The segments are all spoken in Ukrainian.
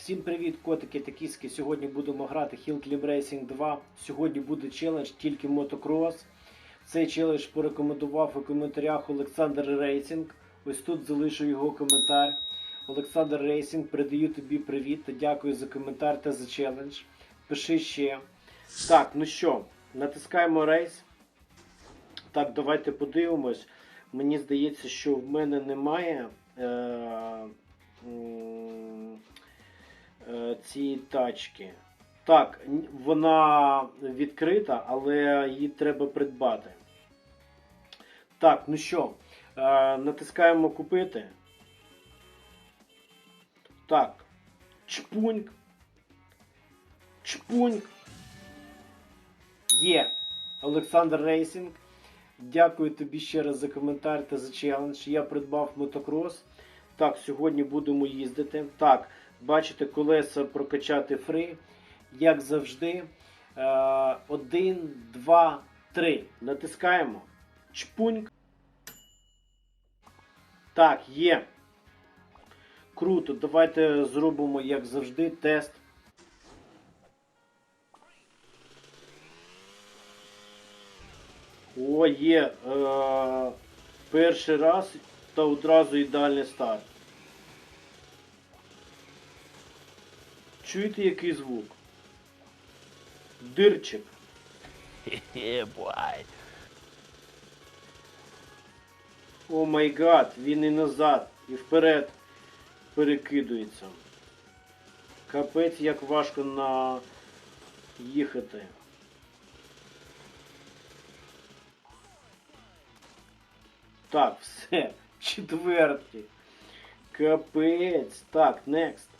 Всім привіт, котики та кіски. Сьогодні будемо грати Hill Climb Racing 2. Сьогодні буде челендж тільки мотокрос. Цей челендж порекомендував у коментарях Олександр Рейсінг. Ось тут залишу його коментар. Олександр Рейсінг, передаю тобі привіт та дякую за коментар та за челендж. Пиши ще. Так, ну що, натискаємо рейс. Так, давайте подивимось. Мені здається, що в мене немає. Е- цієї тачки. Так, вона відкрита, але її треба придбати. Так, ну що, е, натискаємо купити. Так. Чпуньк. Чпуньк. Є. Олександр Рейсінг. Дякую тобі ще раз за коментар та за челендж. Я придбав мотокрос. Так, сьогодні будемо їздити. Так, бачите, колеса прокачати фри. Як завжди. Е, Один, два, три. Натискаємо. Чпуньк. Так, є. Круто. Давайте зробимо, як завжди, тест. О, є. Е, перший раз та одразу ідеальний старт. Чуєте який звук? Дирчик. boy. О май гад, він і назад, і вперед перекидується. Капець, як важко на їхати. Так, все. Четвертий. Капець. Так, next.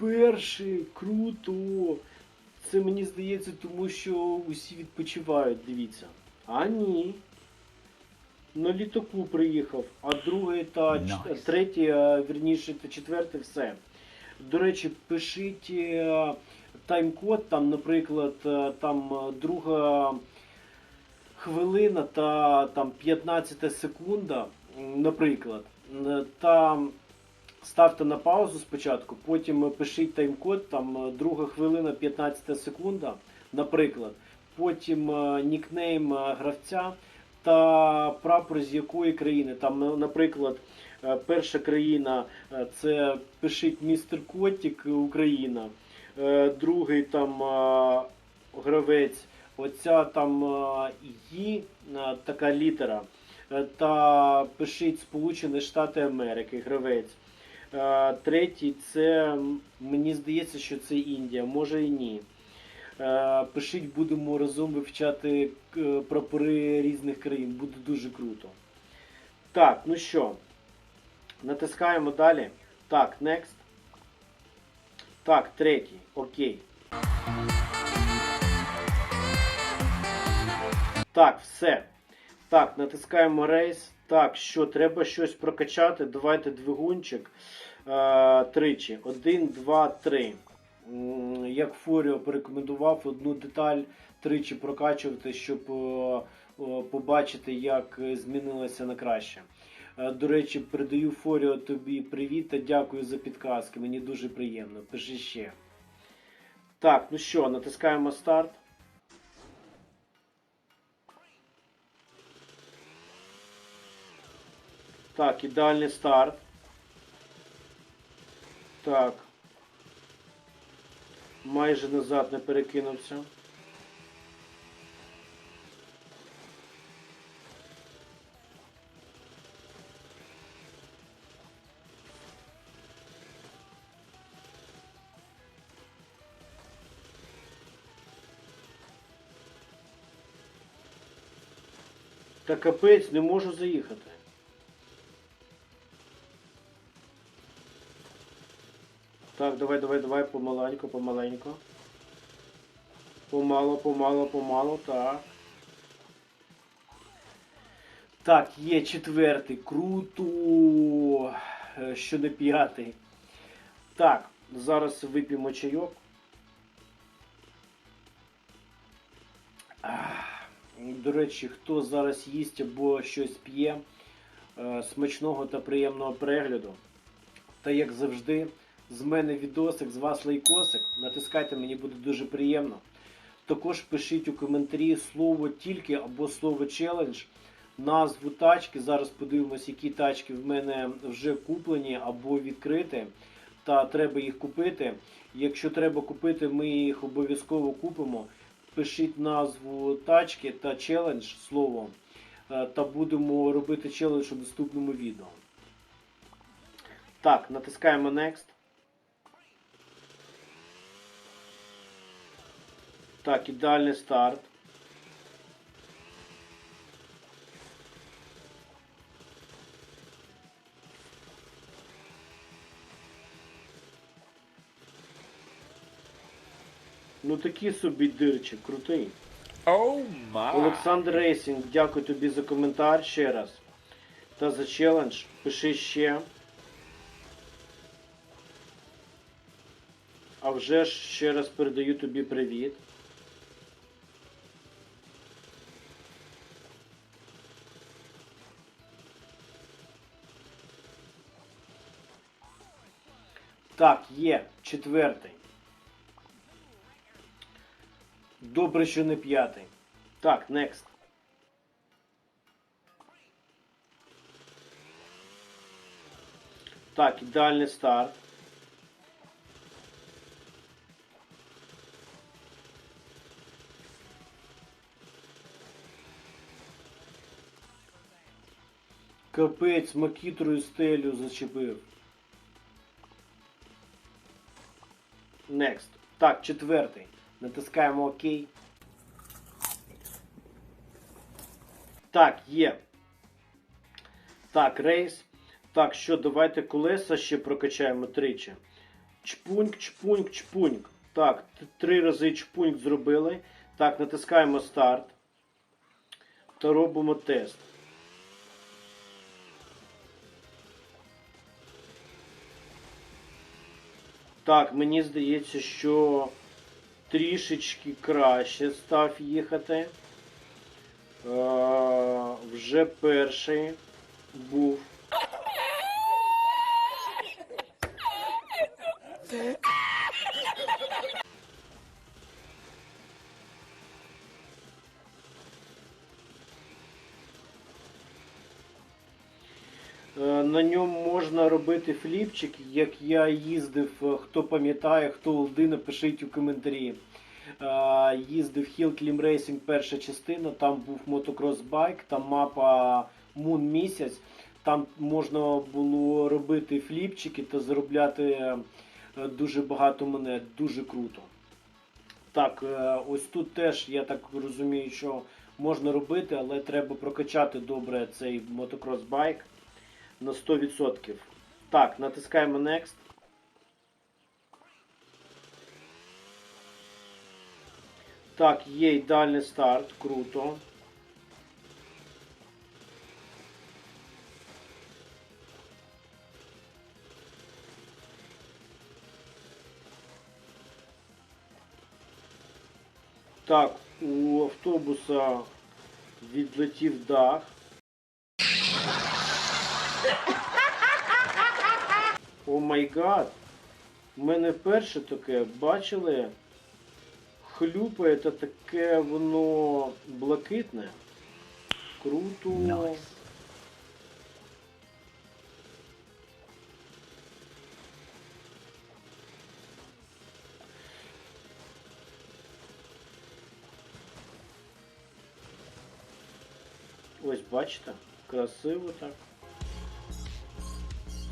Перший, круто. Це мені здається, тому що усі відпочивають, дивіться. А ні. На літаку приїхав, а другий та Nice. третій, а, вірніше, та четвертий все. До речі, пишіть е, тайм-код, там, наприклад, е, там е, друга хвилина та там 15 секунда, наприклад. Та ставте на паузу спочатку, потім пишіть тайм-код, там е, друга хвилина 15 секунда, наприклад. Потім е, нікнейм е, гравця та прапор з якої країни. Там, е, наприклад, е, перша країна е, це пишіть містер Котік Україна. Е, Другий там е, гравець, оця там е, «Ї», е, така літера. Е, Та пишіть Сполучені Штати Америки, гравець. Третій це, мені здається, що це Індія, може і ні. Пишіть, будемо разом вивчати е, прапори різних країн. Буде дуже круто. Так, ну що, натискаємо далі. Так, next. Так, третій. Окей. Так, все. Так, натискаємо рейс. Так, що, треба щось прокачати. Давайте двигунчик. Е, тричі. Один, два, три. Як Фуріо порекомендував одну деталь тричі прокачувати, щоб е, е, побачити, як е, змінилося на краще. До речі, передаю Форіо тобі привіт та дякую за підказки. Мені дуже приємно. Пиши ще. Так, ну що, натискаємо старт. Так, ідеальний старт. Так. Майже назад не перекинувся. Та капець, не можу заїхати. Давай, давай, давай, помаленько, помаленько. Помало, помало, помало, так. Так, є четвертий. Круто. Е, Що не п'ятий. Так, зараз вип'ємо чайок. До речі, хто зараз їсть або щось п'є, е, смачного та приємного перегляду. Та як завжди, з мене відосик, з вас лайкосик. Натискайте, мені буде дуже приємно. Також пишіть у коментарі слово тільки або слово челендж, назву тачки. Зараз подивимось, які тачки в мене вже куплені або відкриті. Та треба їх купити. Якщо треба купити, ми їх обов'язково купимо. Пишіть назву тачки та челендж слово. е, Та будемо робити челендж у наступному відео. Так, натискаємо Next. Так, ідеальний старт. Ну такий собі дирчик, крутий. Oh my. Олександр Рейсінг, дякую тобі за коментар ще раз. Та за челендж. Пиши ще. А вже ж ще раз передаю тобі привіт. Так, є, четвертий. Добре, що не п'ятий. Так, next. Так, ідеальний старт. Капець, макітрою стелю зачепив. Next. Так, четвертий. Натискаємо ОК. Так, є. Так, рейс. Так, що, давайте колеса ще прокачаємо тричі. Чпуньк, чпуньк, чпуньк. Так, три рази чпуньк зробили. Так, натискаємо старт. Та робимо тест. Так, мені здається, що трішечки краще став їхати. Е, вже перший був. На ньому можна робити фліпчик, як я їздив. е, Хто пам'ятає, хто олди, напишіть у коментарі. Е, Їздив Hill Climb Racing перша частина, там був мотокрос байк, там мапа Moon місяць. Там можна було робити фліпчики та заробляти е, дуже багато монет. Дуже круто. Так, ось тут теж я так розумію, що можна робити, але треба прокачати добре цей мотокрос байк на 100%. Так, натискаємо Next. Так, є ідеальний старт, круто. Так, у автобуса відлетів дах. О май гад! У мене вперше таке бачили хлюпає, та таке воно блакитне. Круто. Nice. Ось бачите, красиво так.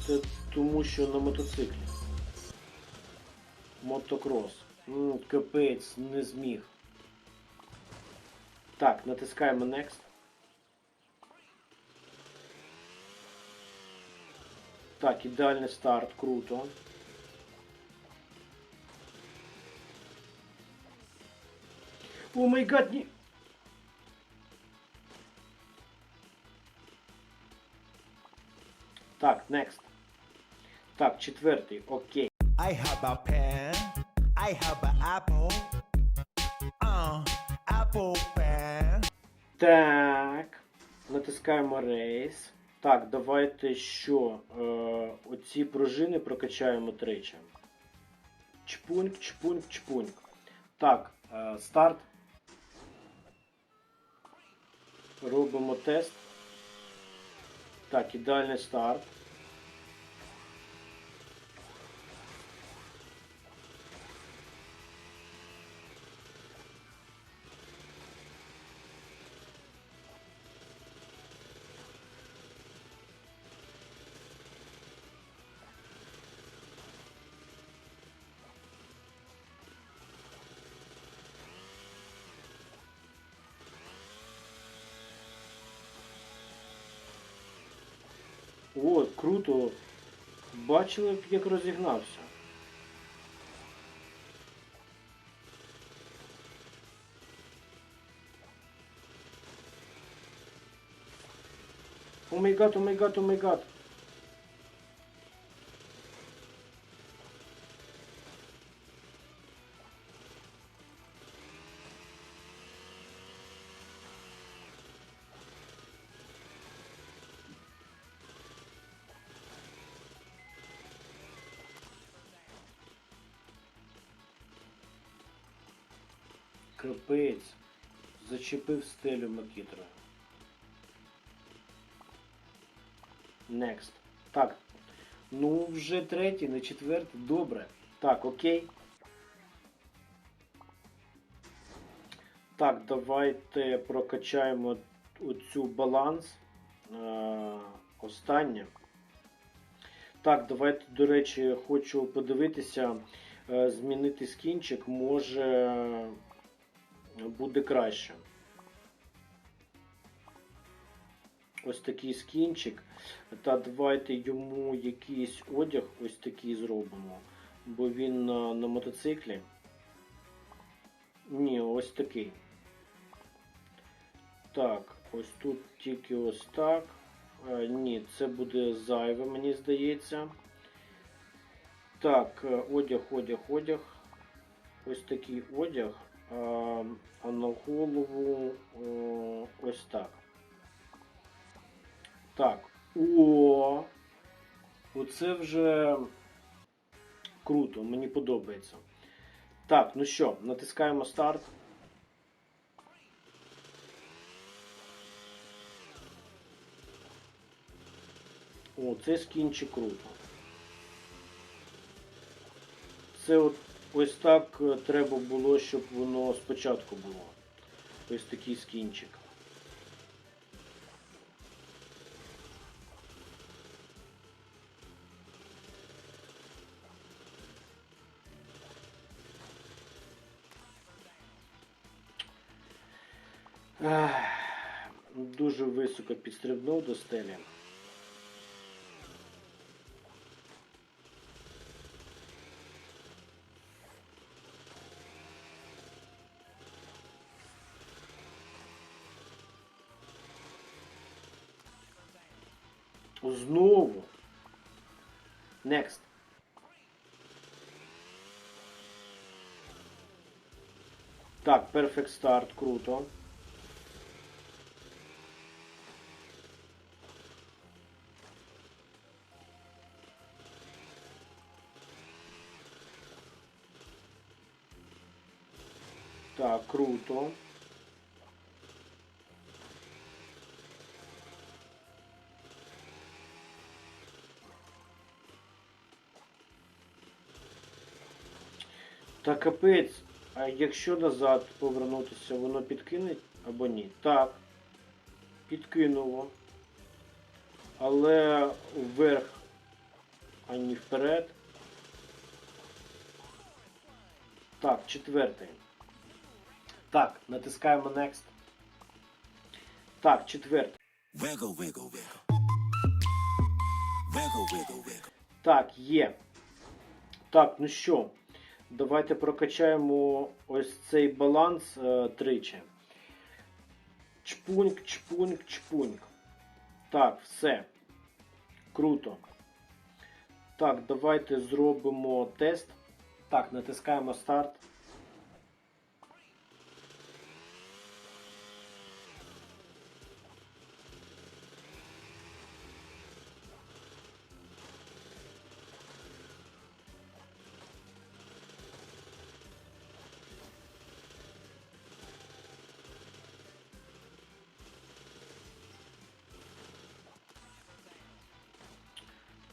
Це тому, що на мотоциклі. Мотокрос. М, капець, не зміг. Так, натискаємо Next. Так, ідеальний старт, круто. О май гад, ні. Так, next. Так, четвертий, окей. I have a pen. I have an apple. Uh, apple pen. Так. Натискаємо рейс. Так, давайте що? Е, оці пружини прокачаємо тричі. Чпуньк, чпуньк, чпуньк. Так, е, старт. Робимо тест. Так, ідеальний старт. О, круто. Бачили, як розігнався. О май гад, о май гад, о май гад. Капець. Зачепив стелю макітрою. Next. Так. Ну, вже третій, не четвертий. Добре. Так, окей. Так, давайте прокачаємо оцю баланс. Е, останнє. Так, давайте, до речі, хочу подивитися, е, змінити скінчик може буде краще. Ось такий скінчик. Та давайте йому якийсь одяг ось такий зробимо. Бо він на, на мотоциклі. Ні, ось такий. Так, ось тут тільки ось так. Е, ні, це буде зайве, мені здається. Так, е, одяг, одяг, одяг. Ось такий одяг. А, а на голову ось так. Так. О! Оце вже круто, мені подобається. Так, ну що, натискаємо старт. О, це скінчик круто. Це от ось так е, треба було, щоб воно спочатку було. Ось такий скінчик. Дуже високо підстрибнув до стелі. Знову. Next. Так, Perfect Start, круто. Так, круто. Та капець, а якщо назад повернутися, воно підкине або ні? Так. Підкинуло. Але вверх, а не вперед. Так, четвертий. Так, натискаємо Next. Так, четвертий. Wiggle, wiggle, wiggle. Wiggle, wiggle, wiggle. Так, є. Так, ну що, давайте прокачаємо ось цей баланс е, тричі. Чпуньк, чпуньк, чпуньк. Так, все. Круто. Так, давайте зробимо тест. Так, натискаємо старт.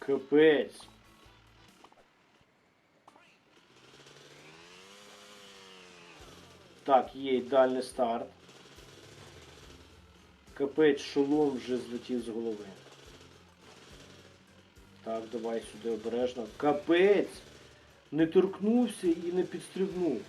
Капець. Так, є ідеальний старт. Капець, шолом вже злетів з голови. Так, давай сюди обережно. Капець! Не торкнувся і не підстрибнув.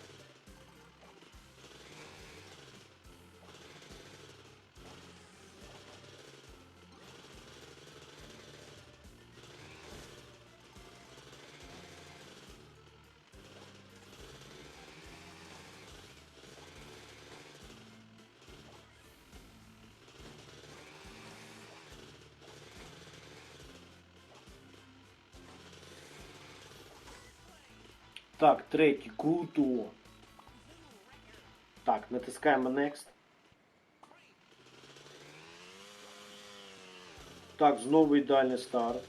Так, третій, круто. Так, натискаємо Next. Так, знову ідеальний старт.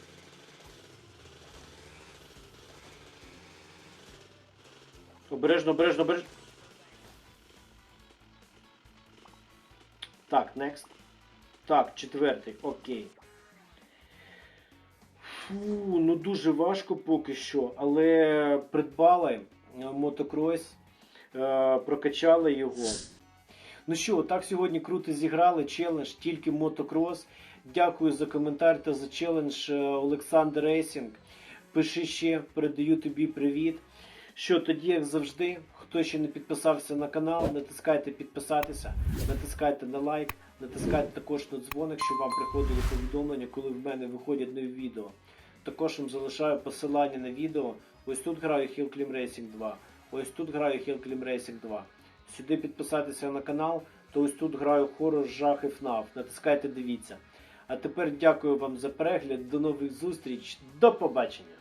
Обережно, обережно, обережно. Так, next. Так, четвертий, окей. Фу, ну дуже важко поки що, але придбали е, мотокрос, е, прокачали його. Ну що, так сьогодні круто зіграли. Челендж тільки мотокрос. Дякую за коментар та за челендж е, Олександр Рейсінг. Пиши ще, передаю тобі привіт. Що тоді, як завжди, хто ще не підписався на канал, натискайте підписатися, натискайте на лайк, натискайте також на дзвоник, щоб вам приходили повідомлення, коли в мене виходять нові відео. Також вам залишаю посилання на відео. Ось тут граю Hill Climb Racing 2. Ось тут граю Hill Climb Racing 2. Сюди підписатися на канал, то ось тут граю хорор жах і ФНАФ. Натискайте, дивіться. А тепер дякую вам за перегляд. До нових зустріч. До побачення!